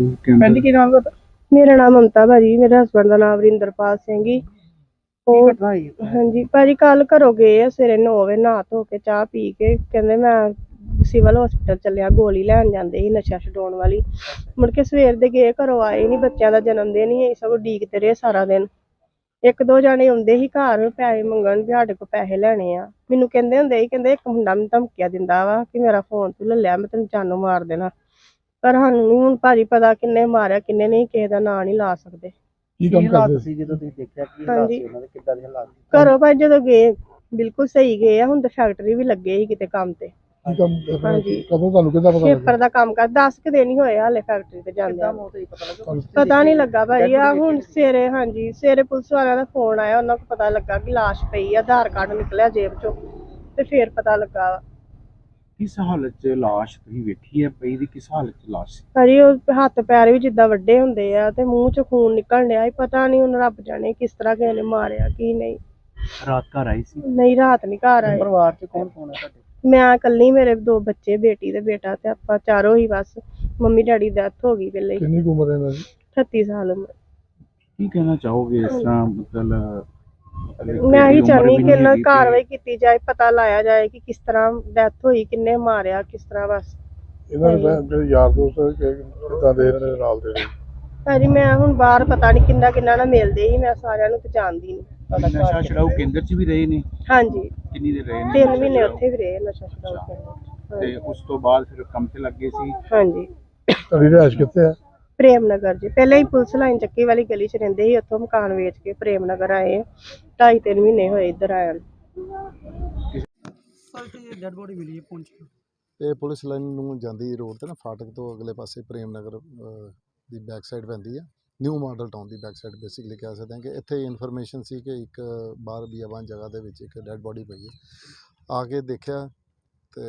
ਉਹ ਕਹਿੰਦਾ ਭੈਣ ਜੀ ਕੀ ਨਾਮ ਤੁਹਾਡਾ ਮੇਰਾ ਨਾਮ ਮਮਤਾ ਭਾਜੀ ਮੇਰੇ ਹਸਬੰਡ ਦਾ ਨਾਮ ਵਰਿੰਦਰਪਾਲ ਸਿੰਘ ਜੀ। ਉਹ ਘਟਨਾ ਹੋਈ? ਹਾਂਜੀ ਭਾਜੀ ਕੱਲ ਘਰੋਂ ਗਏ ਆ ਸਵੇਰੇ 9 ਵਜੇ ਨਹਾ ਧੋ ਕੇ ਚਾਹ ਪੀ ਕੇ। ਕਹਿੰਦੇ ਮੈਂ ਸਿਵਲ ਹਸਪੀਟਲ ਚੱਲਿਆ ਗੋਲੀ ਲੈਣ ਜਾਂਦੇ ਸੀ ਨਸ਼ਾ ਛਡਾਉਣ ਵਾਲੀ। ਮੁੜ ਕੇ ਸਵੇਰ ਦੇ ਗਏ ਘਰੋਂ ਆਏ ਨਹੀਂ ਬੱਚਿਆਂ ਦਾ ਜਨਮ ਦਿਨ ਹੀ ਸਗੋਂ ਡੀਕਦੇ ਰਹੇ ਸਾਰਾ ਦਿਨ। ਇੱਕ ਦੋ ਜਾਣੇ ਆਉਂਦੇ ਸੀ ਘਰ ਪੈਸੇ ਮੰਗਣ ਵੀ ਸਾਡੇ ਕੋਲ ਪੈਸੇ ਲੈਣੇ ਆ। ਮੈਨੂੰ ਕਹਿੰਦੇ ਹੁੰਦੇ ਸੀ ਕਹਿੰਦੇ ਇੱਕ ਮੁੰਡਾ ਮੈਨੂੰ ਧਮਕੀਆਂ ਦਿੰਦਾ ਵਾ ਕਿ ਮੇਰਾ ਫੋਨ ਤੂੰ ਲੈ ਲਿਆ ਮੈਂ ਤੈਨੂੰ ਜਾਨੋਂ ਮਾਰ ਦੇਣਾ। ਪਰ ਸਾਨੂੰ ਨਹੀਂ ਹੁਣ ਭਾਜੀ ਪਤਾ ਕਿੰਨੇ ਮਾਰਿਆ ਕਿੰਨੇ ਨਹੀਂ ਕਿਸੇ ਦਾ ਨਾਂ ਨਹੀਂ ਲਾ ਸਕਦੇ। ਕੀ ਕੰਮ ਕਰਦੇ? ਸੀ ਜਦੋਂ ਤੁਸੀਂ ਦੇਖਿਆ? ਕੀ ਹਾਲਾਤ ਹਾਂਜੀ। ਸੀ ਉਹਨਾਂ ਦੇ? ਕਿੱਦਾਂ ਦੇ ਹਾਲਾਤ ਸੀ? ਘਰੋਂ ਭਾਈ ਜਦੋਂ ਗਏ ਬਿਲਕੁਲ ਸਹੀ ਗਏ ਆ ਹੁਣ ਤਾਂ ਫੈਕਟਰੀ ਵੀ ਲੱਗੇ ਸੀ ਕਿਤੇ ਕੰਮ ਤੇ। ਕੀ ਕੰਮ ਕਰਦੇ ਹਾਂਜੀ। ਕਦੋਂ ਤੁਹਾਨੂੰ ਕਿੱਦਾਂ ਪਤਾ ਪੇਪਰ ਦਾ ਕੰਮ ਕਰ 10 ਕੁ ਦਿਨ ਹੀ ਹੋਏ ਆ ਹਲੇ ਫੈਕਟਰੀ ਤੇ ਜਾਂਦੇ ਕਿੱਦਾਂ ਨੂੰ। ਮੌਤ ਹੋਈ ਪਤਾ ਲੱਗਾ ਤੁਹਾਨੂੰ ਪਤਾ ਨਹੀਂ ਲੱਗਾ ਭਾਈ ਆ Dead ਹੁਣ body ਸਵੇਰੇ ਹਾਂਜੀ ਸਵੇਰੇ ਪੁਲਿਸ ਵਾਲਿਆਂ ਦਾ ਫੋਨ ਆਇਆ ਉਹਨਾਂ ਨੂੰ ਪਤਾ ਲੱਗਾ ਕਿ ਲਾਸ਼ ਪਈ ਆ ਆਧਾਰ ਕਾਰਡ ਨਿਕਲਿਆ ਜੇਬ ਚੋਂ ਤੇ ਫੇਰ ਪਤਾ ਲੱਗਾ। ਕਿਸ ਹਾਲਤ 'ਚ ਲਾਸ਼ ਤੁਸੀਂ ਵੇਖੀ ਹੈ? ਪਈ ਦੀ ਕਿਸ ਹਾਲਤ 'ਚ ਲਾਸ਼ ਸੀ? ਭਾਜੀ ਉਹ ਹੱਥ ਪੈਰ ਵੀ ਜਿੱਦਾਂ ਵੱਡੇ ਹੁੰਦੇ ਆ ਤੇ ਮੂੰਹ ਚੋਂ ਖੂਨ ਨਿਕਲ ਰਿਹਾ ਸੀ। ਪਤਾ ਨਹੀਂ ਹੁਣ ਰੱਬ ਜਾਣੇ ਕਿਸ ਤਰ੍ਹਾਂ ਕਿਸੇ ਨੇ ਮਾਰਿਆ ਕੀ ਨਹੀਂ। ਰਾਤ ਘਰ ਆਈ ਸੀ? ਨਹੀਂ ਰਾਤ ਨਹੀਂ ਘਰ ਆਏ। ਪਰਿਵਾਰ ਚ ਕੌਣ ਕੌਣ ਹੈ ਤੁਹਾਡੇ? ਮੈਂ ਇਕੱਲੀ ਮੇਰੇ ਦੋ ਬੱਚੇ ਬੇਟੀ ਤੇ ਬੇਟਾ ਤੇ ਆਪਾਂ ਚਾਰੋਂ ਹੀ ਬਸ। ਮੰਮੀ ਡੈਡੀ ਦੀ ਡੈਥ ਹੋ ਗਈ ਪਹਿਲੇ ਹੀ। ਕਿੰਨੀ ਕੁ ਉਮਰ ਹੈ ਇਹਨਾਂ ਦੀ? 38 ਸਾਲ ਉਮਰ। ਕੀ ਕਹਿਣਾ ਚਾਹੋਗੇ ਇਸ ਤਰ੍ਹਾਂ ਮਤਲਬ ਮੈਂ ਹੀ ਚਾਹਨੀ ਕਿ ਇਹਨਾਂ ਕਾਰਵਾਈ ਕੀਤੀ ਜਾਏ ਪਤਾ ਲਾਇਆ ਜਾਏ ਕਿ ਕਿਸ ਤਰ੍ਹਾਂ ਡੈਥ ਹੋਈ ਕਿੰਨੇ ਮਾਰਿਆ ਕਿਸ ਤਰ੍ਹਾਂ ਬਸ। ਇਹਨਾਂ ਦੇ ਭੈਣ- ਜਿਹੜੇ ਯਾਰ ਦੋਸਤ ਕਿ- ਕਿੱਦਾਂ ਦੇ ਇਹਨਾਂ ਦੇ ਨਾਲ ਦੇ ਨੇ ਭਾਜੀ ਮੈਂ ਹੁਣ ਬਾਹਰ ਪਤਾ ਨਹੀਂ ਕਿੰਨਾ ਕਿੰਨਾ ਨਾਲ ਮਿਲਦੇ ਸੀ ਮੈਂ ਸਾਰਿਆਂ ਨੂੰ ਤਾਂ ਜਾਣਦੀ ਨਹੀਂ ਨਸ਼ਾ ਛਡਾਊ ਕੇਂਦਰ 'ਚ ਵੀ ਰਹੇ ਨੇ? ਹਾਂਜੀ। ਕਿੰਨੀ ਦੇ ਰਹੇ ਨੇ ਤਿੰਨ ਨਸ਼ਾ ਮਹੀਨੇ ਛੁਡਾਊ? ਉੱਥੇ ਵੀ ਰਹੇ ਨਸ਼ਾ ਛਡਾਊ ਕੇਂਦਰ। ਤੇ ਉਸ ਤੋਂ ਬਾਅਦ ਫਿਰ ਕੰਮ ਤੇ ਲੱਗੇ ਸੀ? ਹਾਂਜੀ। ਤੁਹਾਡੀ ਰਿਹਾਇਸ਼ ਕਿੱਥੇ ਹੈ ਪ੍ਰੇਮ ਨਗਰ ਜੀ। ਪਹਿਲਾਂ ਹੀ ਪੁਲਿਸ ਲਾਈਨ ਚੱਕੀ ਵਾਲੀ ਗਲੀ 'ਚ ਰਹਿੰਦੇ ਸੀ ਉੱਥੋਂ ਮਕਾਨ ਵੇਚ ਕੇ ਪ੍ਰੇਮ ਨਗਰ ਆਏ। ਢਾਈ ਤਿੰਨ ਮਹੀਨੇ ਹੋਏ ਇੱਧਰ ਆਇਆ ਨੂੰ। ਡੈਡ ਬੋਡੀ ਮਿਲੀ ਹੈ ਪਹੁੰਚ ਇਹ ਪੁਲਿਸ ਲਾਈਨ ਨੂੰ ਜਾਂਦੀ ਰੋਡ ਤੇ ਨਾ ਫਾਟਕ ਤੋਂ ਅਗਲੇ ਪਾਸੇ ਪ੍ਰੇਮ ਨਗਰ ਅ, ਦੀ ਬੈਕ ਸਾਈਡ ਪੈਂਦੀ ਹੈ ਨਿਊ ਮਾਡਲ ਟਾਊਨ ਦੀ ਬੈਕ ਸਾਈਡ ਬੇਸਿਕਲੀ ਕਹਿ ਸਕਦੇ ਹਾਂ ਕਿ ਇੱਥੇ ਇਨਫੋਰਮੇਸ਼ਨ ਸੀ ਕਿ ਇੱਕ ਬਾਹਰ ਬੀਆਬਾਨ ਜਗ੍ਹਾ ਦੇ ਵਿੱਚ ਇੱਕ ਡੈੱਡ ਬੋਡੀ ਪਈ ਹੈ। ਆ ਕੇ ਦੇਖਿਆ ਤੇ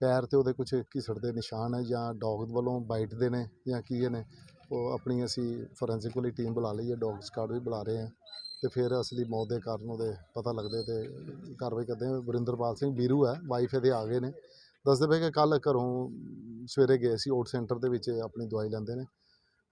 ਪੈਰ ਤੇ ਉਹਦੇ ਕੁਝ ਘਿਸੜ ਦੇ ਨਿਸ਼ਾਨ ਹੈ ਜਾਂ ਡੌਗ ਵੱਲੋਂ ਬਾਈਟ ਦੇ ਨੇ ਜਾਂ ਕੀ ਇਹ ਨੇ, ਉਹ ਆਪਣੀ ਅਸੀਂ ਫੋਰੈਂਸਿਕ ਵਾਲੀ ਟੀਮ ਬੁਲਾ ਲਈ ਹੈ ਡੌਗ ਸਕਾਡ ਵੀ ਬੁਲਾ ਰਹੇ ਹਾਂ ਤੇ ਫਿਰ ਅਸਲੀ ਮੌਤ ਦੇ ਕਾਰਨ ਉਹਦੇ ਪਤਾ ਲੱਗਦੇ ਤੇ ਕਾਰਵਾਈ ਕਰਦੇ ਹਾਂ। ਵਰਿੰਦਰਪਾਲ ਸਿੰਘ ਬੀਰੂ ਹੈ ਵਾਈਫ ਇਹਦੇ ਆ ਗਏ ਨੇ। ਦੱਸਦੇ ਪਏ ਕਿ ਕੱਲ ਘਰੋਂ ਸਵੇਰੇ ਗਏ ਸੀ ਓਟ ਸੈਂਟਰ ਦੇ ਵਿੱਚ ਆਪਣੀ ਦਵਾਈ ਲੈਂਦੇ ਨੇ।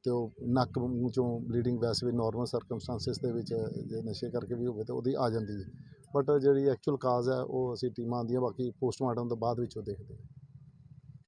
ਅਤੇ ਉਹ ਨੱਕ ਮੂੰਹ ਚੋਂ ਬਲੀਡਿੰਗ ਵੈਸੇ ਵੀ ਨੋਰਮਲ ਸਰਕਮਸਟਾਂਸਿਸ ਦੇ ਵਿੱਚ, ਜੇ ਨਸ਼ੇ ਕਰਕੇ ਵੀ ਹੋਵੇ ਤਾਂ ਉਹਦੀ ਆ ਜਾਂਦੀ ਹੈ। ਬਟ ਜਿਹੜੀ ਐਕਚੁਅਲ ਕਾਜ਼ ਹੈ, ਉਹ ਅਸੀਂ ਟੀਮਾਂ ਆਉਂਦੀਆਂ ਬਾਕੀ ਪੋਸਟਮਾਰਟਮ ਤੋਂ ਬਾਅਦ ਵਿੱਚ ਉਹ ਦੇਖਦੇ